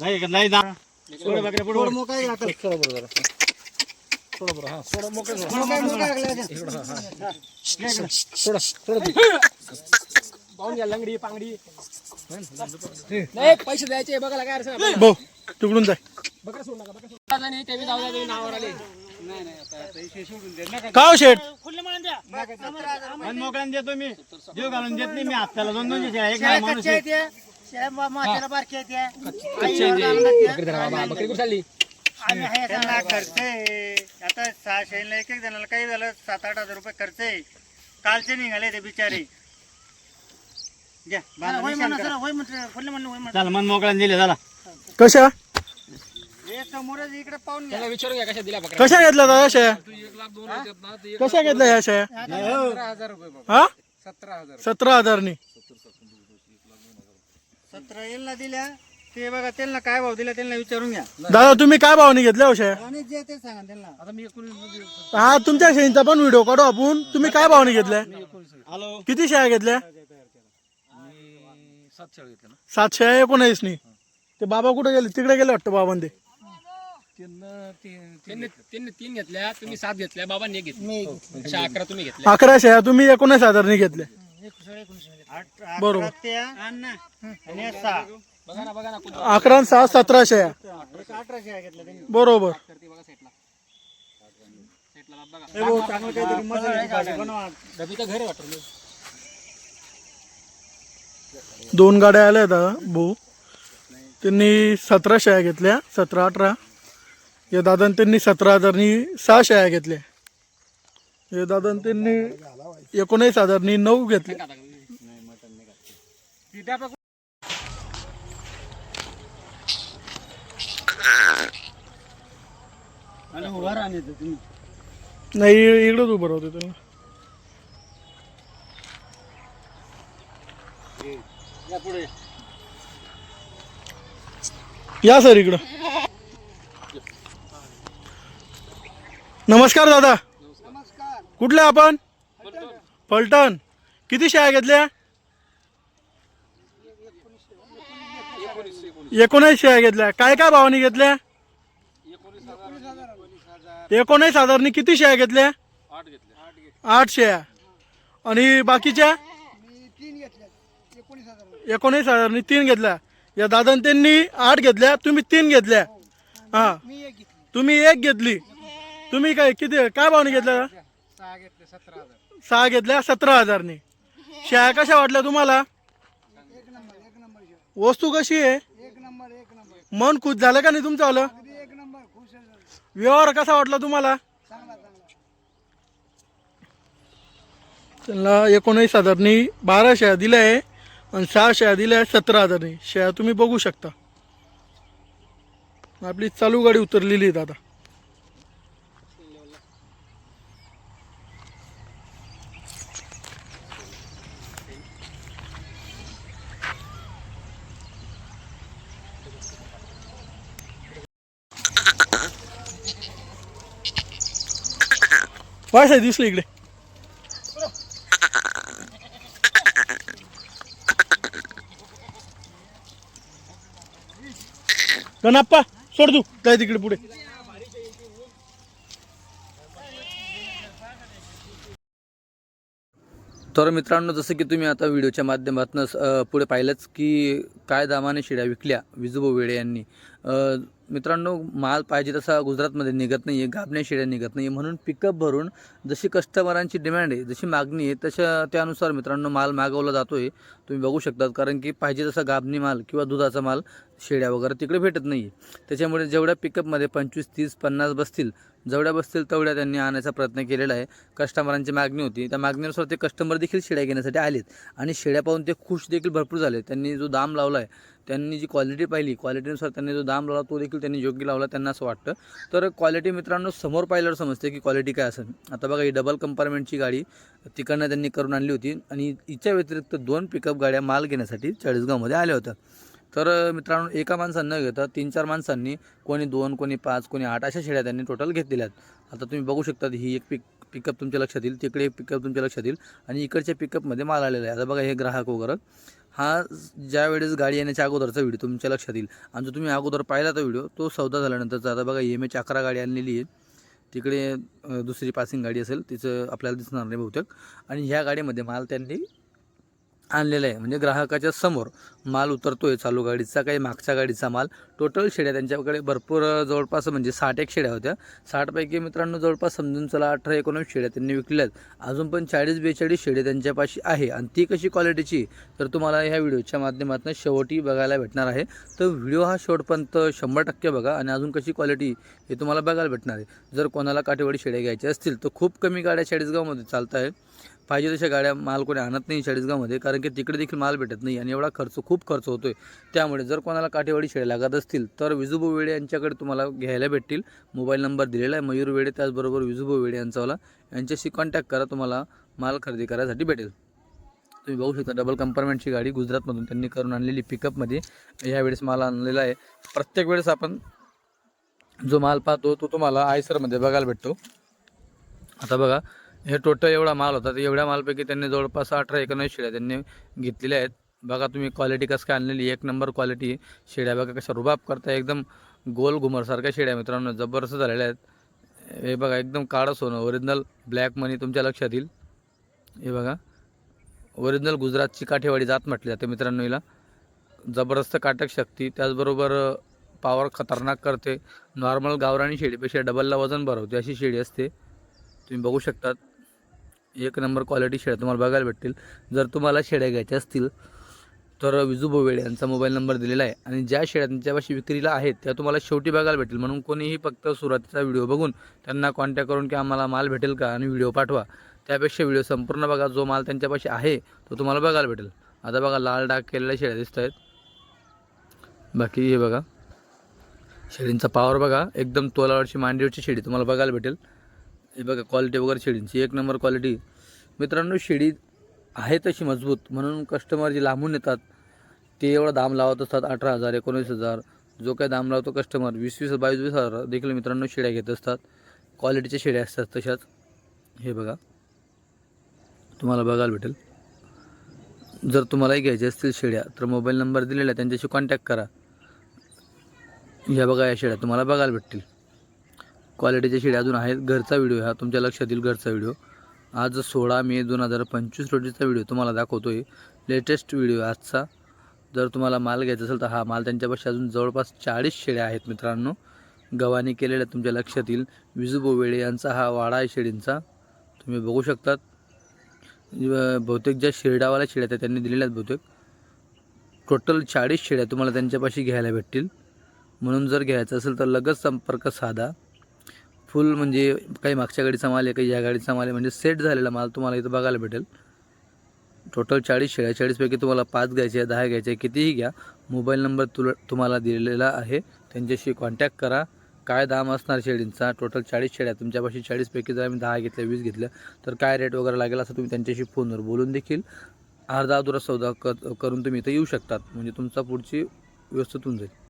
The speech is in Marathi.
नाही का नाही जा पुढे बघा पुढे थोडं मोकळं आहे आता. सोडा बरं जरा. सोडा बरं हा. सोडा मोकळं सोडा. मोकळं आहे, मोकळं आहे लागलं. इकडं हा हा. सोडा सोडा ते. पाहून घ्या लंगडी पांगडी. नाही पैसे द्यायचे बघा काय अडचण. भाऊ तिकडून जाय. बघा सोडू नका बघा सोडू. नाही ते बी जाऊ द्या नावावर आले. का शेठ? मन मोकळ्याने देतो मी. जीव घालून देत नाही मी. हप्त्याला दोन शेळ्या. एक माणूस कच्च्या आहे. आहेत या. शेळ्या मा- माश्याला बारक्या आहेत या. कच्चे आहे ते. बकरी धरा बाबा बकरी कुठं चालली आम्ही आहे त्यांना सांगा. खर्च आहे आता सहा शेळीला एक एक जणाला काही झालं सात आठ हजार रुपये खर्च आहे कालचे निघाले ते बिचारे घ्या बांधा होय निशाण म्हणा करा. जरा, होय म्हटलं, फुलं म्हणलं, होय म्हटलं. चल मन मोकळ्याने दिले झाला कशा हे समोरच इकडे पाहून घ्या त्याला विचारून घ्या कशा दिल्या बकऱ्या कशा घेतल्या दादा ते कशा घेतल्या ह्या सतरा हजार रुपये हा सतरा हजार सतरा हजारनी सतरा येलला दिल्या ते बघा त्यांना काय भाव दिला त्यांना विचारून घ्या. दादा तुम्ही काय भावाने घेतल्या हो शेया आणि जे ते सांगा त्यांना. आता मी एकोणीस हा तुमच्या शेळींचा पण व्हिडिओ काढू आपण. तुम्ही काय भावाने घेतल्या? हॅलो. किती शेळ्या घेतल्या? मी सात शाळा घेतल्या ना. शेळ्या ते बाबा कुठे गेले? तिकडे गेले वाटतं बाबा ते त्यांना ते- त्यांनी त्यांनी तीन घेतल्या तुम्ही सात घेतल्या बाबांनी एक घेतली. अशा अकरा तुम्ही घेतल्या. अकरा शेळ्या तुम्ही एकोणीस हजारनी घेतल्या. बरोबर. त्या आणि सहा बघा ना बघा ना कुठं अकरा आणि सहा सतरा शेळ्या एक अठरा शेळ्या घेतल्या त्यांनी बरोबर हे दोन गाड्या आल्या आता भाऊ. त्यांनी सतरा शेळ्या घेतल्या सतरा अठरा. या दादा त्यांनी सतरा हजारनी सहा शेळ्या घेतल्या. या दादा त्यांनी एकोणीस हजारनी नऊ घेतले. नाही इकडंच उभं राहते त्यांना या सर इकडं. नमस्कार दादा. कुठले आपण? फलटण. किती शेळ्या घेतल्या? एकोणीस शेळ्या घेतल्या. काय काय भावानी घेतल्या? एकोणीस हजारनी किती शेळ्या घेतल्या? आठ शेळ्या आणि बाकीच्या? तीन एकोणीस हजारनी तीन घेतल्या. या दादा त्यांनी आठ घेतल्या तुम्ही तीन घेतल्या. हा. तुम्ही एक घेतली. तुम्ही काय किती काय भावनी घेतल्या? सहा घेतले सतरा हजार. सहा घेतल्या सतरा हजारनी. शेळ्या कशा वाटल्या तुम्हाला? एक नंबर एक नंबर शेळ्या. वस्तू कशी आहे? एक नंबर एक नंबर. मन खुश झालं का नाही तुमचं आलं? अगदी एक नंबर खुश आहे झालं. व्यवहार कसा वाटला तुम्हाला? चांगला चांगला. त्यांना एकोणीस हजारनी बारा शेळ्या दिल्या आहे आणि सहा शेळ्या दिल्या आहे सतरा हजारनी. शेळ्या तुम्ही बघू शकता. आपली चालू गाडी उतरलेली आहे आता वाय साहेब दिसलं इकडे. गणाप्पा सोड तू. काय तिकडे पुढे. तर मित्रांनो जसं की तुम्ही आता व्हिडिओच्या माध्यमातून पुढे पाहिलंच की काय दामाने शिड्या विकल्या विजुबो वेळे यांनी. मित्रांनो माल पाहिजे तसा गुजरातमध्ये निघत नाही आहे गाबण्या शिड्या निघत नाही म्हणून पिकअप भरून जशी कस्टमरांची डिमांड आहे जशी मागणी आहे तशा त्यानुसार मित्रांनो माल मागवला जातो आहे तुम्ही बघू शकतात कारण की पाहिजे तसा गाबणी माल किंवा दुधाचा माल शेड्या वगैरे तिकडे भेटत नाही आहे त्याच्यामुळे जेवढ्या पिकअपमध्ये पंचवीस तीस पन्नास बसतील जेवढ्या बसतील तेवढ्या त्यांनी आणायचा प्रयत्न केलेला आहे. कस्टमरांची मागणी होती. त्या मागणीनुसार ते कस्टमर देखील शेळ्या घेण्यासाठी आलेत. आणि शेळ्या पाहून ते खुश देखील भरपूर झाले. त्यांनी जो दाम लावला आहे त्यांनी जी क्वालिटी पाहिली क्वालिटीनुसार त्यांनी जो दाम लावला तो देखील त्यांनी योग्य लावला त्यांना असं वाटतं. तर क्वालिटी मित्रांनो समोर पाहिल्यावर समजते की क्वालिटी काय असेल. आता बघा ही डबल कंपार्टमेंटची गाडी तिकडनं त्यांनी करून आणली होती. आणि हिच्या व्यतिरिक्त दोन पिकअप गाड्या माल घेण्यासाठी चाळीसगावमध्ये आल्या होत्या. तर मित्रांनो एका माणसानं न घेता तीन चार माणसांनी कोणी दोन कोणी पाच कोणी आठ अशा शेळ्या त्यांनी टोटल घेतलेल्या आहेत आता तुम्ही बघू शकता ही एक पिक पिकअप तुमच्या लक्षात येईल तिकडे एक पिकअप तुमच्या लक्षात येईल आणि इकडच्या पिकअपमध्ये माल आलेला आहे. आता बघा हे ग्राहक वगैरे हा ज्या वेळेस गाडी येण्याच्या अगोदरचा व्हिडिओ तुमच्या लक्षात येईल. आणि जो तुम्ही अगोदर पाहिला तो व्हिडिओ तो सौदा झाल्यानंतरचा. आता बघा एम एच अकरा गाडी आणलेली आहे. तिकडे दुसरी पासिंग गाडी असेल तिचं आपल्याला दिसणार नाही बहुतेक. आणि ह्या गाडीमध्ये माल त्यांनी आणलेला आहे. म्हणजे ग्राहकाच्या समोर माल उतरतो आहे चालू गाडीचा काही मागच्या गाडीचा माल. टोटल शेड्या त्यांच्याकडे भरपूर जवळपास म्हणजे साठ एक शेड्या होत्या. साठपैकी मित्रांनो जवळपास समजून चला अठरा एकोणवीस शेड्या त्यांनी विकल्यात अजून पण चाळीस बेचाळीस शेड्या त्यांच्यापाशी आहे. आणि ती कशी क्वालिटीची तर तुम्हाला ह्या व्हिडिओच्या माध्यमातून शेवटी बघायला भेटणार आहे. तर व्हिडिओ हा शेवटपर्यंत शंभर टक्के बघा आणि अजून कशी क्वालिटी हे तुम्हाला बघायला भेटणार आहे. जर कोणाला काठेवाडी शेड्या घ्यायच्या असतील तर खूप कमी गाड्या चाळीसगावमध्ये चालत आहेत पाहिजे तशा गाड्या माल कोणी आणत नाही चाळीसगावमध्ये कारण की तिकडे देखील माल भेटत नाही आणि एवढा खर्च खूप खर्च होतो आहे त्यामुळे जर कोणाला काठेवाडी शेळ्या लागत असतील तर विजुबो वेडे यांच्याकडे तुम्हाला घ्यायला भेटतील. मोबाईल नंबर दिलेला आहे मयूर वेडे त्याचबरोबर विजुबो वेडे यांचावाला. यांच्याशी कॉन्टॅक्ट करा तुम्हाला माल खरेदी करायसाठी भेटेल. तुम्ही बघू शकता डबल कंपार्टमेंटची गाडी गुजरातमधून त्यांनी करून आणलेली पिकअपमध्ये यावेळेस माल आणलेला आहे. प्रत्येक वेळेस आपण जो माल पाहतो तो तुम्हाला आयसरमध्ये बघायला भेटतो. आता बघा हे टोटल एवढा माल होता. तर एवढ्या मालपैकी त्यांनी जवळपास अठरा एकोणीस शेळ्या त्यांनी घेतलेल्या आहेत. बघा तुम्ही क्वालिटी कसं काय आणलेली एक नंबर क्वालिटी शेड्या बघा कशा रुबाब करता एकदम गोल घुमरसारख्या शेड्या मित्रांनो जबरदस्त झालेल्या आहेत. हे बघा एकदम काळं सोनं ओरिजिनल ब्लॅक मनी तुमच्या लक्षात येईल. हे बघा ओरिजिनल गुजरातची काठेवाडी जात म्हटली जाते मित्रांनो हिला. जबरदस्त काटक शक्ती त्याचबरोबर पावर खतरनाक करते. नॉर्मल गावराणी शेळीपेक्षा डबलला वजन भरवते अशी शेळी असते. तुम्ही बघू शकतात. एक नंबर क्वालिटी शेळ्या तुम्हाला बघायला भेटतील. जर तुम्हाला शेळ्या घ्यायच्या असतील तर विजू बोवेडे यांचा मोबाईल नंबर दिलेला आहे. आणि ज्या शेळ्या त्यांच्यापाशी विक्रीला आहेत त्या तुम्हाला शेवटी बघायला भेटेल म्हणून कोणीही फक्त सुरुवातीचा व्हिडिओ बघून त्यांना कॉन्टॅक्ट करून की आम्हाला माल भेटेल का आणि व्हिडिओ पाठवा. त्यापेक्षा व्हिडिओ संपूर्ण बघा. जो माल त्यांच्यापाशी आहे तो तुम्हाला बघायला भेटेल. आता बघा लाल डाग केलेल्या शेळ्या दिसत आहेत. बाकी हे बघा. शेळींचा पावर बघा. एकदम तोलावरची मांडीवरची शेळी तुम्हाला बघायला भेटेल. हे बघा क्वालिटी वगैरे शेळींची एक नंबर क्वालिटी मित्रांनो शेळी आहे तशी मजबूत. म्हणून कस्टमर जे लांबून येतात ते एवढा दाम लावत असतात अठरा हजार एकोणीस हजार. जो काय दाम लावतो कस्टमर वीस वीस बावीस वीस हजार देखील मित्रांनो शेळ्या घेत असतात. क्वालिटीच्या शेळ्या असतात तशाच. हे बघा. तुम्हाला बघायला भेटेल. जर तुम्हालाही घ्यायचे असतील शेळ्या तर मोबाईल नंबर दिलेला त्यांच्याशी कॉन्टॅक्ट करा. या बघा या शेळ्या तुम्हाला बघायला भेटतील. क्वालिटीच्या शेळ्या अजून आहेत. घरचा व्हिडिओ हा. तुमच्या लक्षात येईल घरचा व्हिडिओ. आज सोळा मे दोन हजार पंचवीस रोजीचा व्हिडिओ तुम्हाला दाखवतो आहे लेटेस्ट व्हिडिओ आजचा. जर तुम्हाला माल घ्यायचा असेल तर हा माल त्यांच्यापाशी अजून जवळपास चाळीस शेळ्या आहेत मित्रांनो. गव्हाने केलेल्या तुमच्या लक्षात येईल. विजू वेळे यांचा हा वाडा आहे शेळींचा तुम्ही बघू शकतात. बहुतेक ज्या शेरडावाल्या शेळ्या त्या त्यांनी दिलेल्या आहेत बहुतेक. टोटल चाळीस शेळ्या तुम्हाला त्यांच्यापाशी घ्यायला भेटतील. म्हणून जर घ्यायचं असेल तर लगेच संपर्क साधा. फुल म्हणजे काही मागच्या गाडीचा माल आहे काही या गाडीचा माल आहे म्हणजे सेट झालेला माल तुम्हाला इथं बघायला भेटेल. टोटल चाळीस शेळ्या चाळीसपैकी तुम्हाला पाच घ्यायचे आहे दहा घ्यायचे आहे कितीही घ्या. मोबाईल नंबर तुला तुम्हाला दिलेला आहे. त्यांच्याशी कॉन्टॅक्ट करा. काय दाम असणार शेळींचा टोटल चाळीस शेळ्या तुमच्यापाशी चाळीसपैकी जर आम्ही दहा घेतल्या वीस घेतल्या तर काय रेट वगैरे लागेल असं तुम्ही त्यांच्याशी फोनवर बोलून देखील अर्धा अधुरा सौदा क करून तुम्ही इथं येऊ शकतात. म्हणजे तुमचा पुढची व्यवस्थित होऊन जाईल.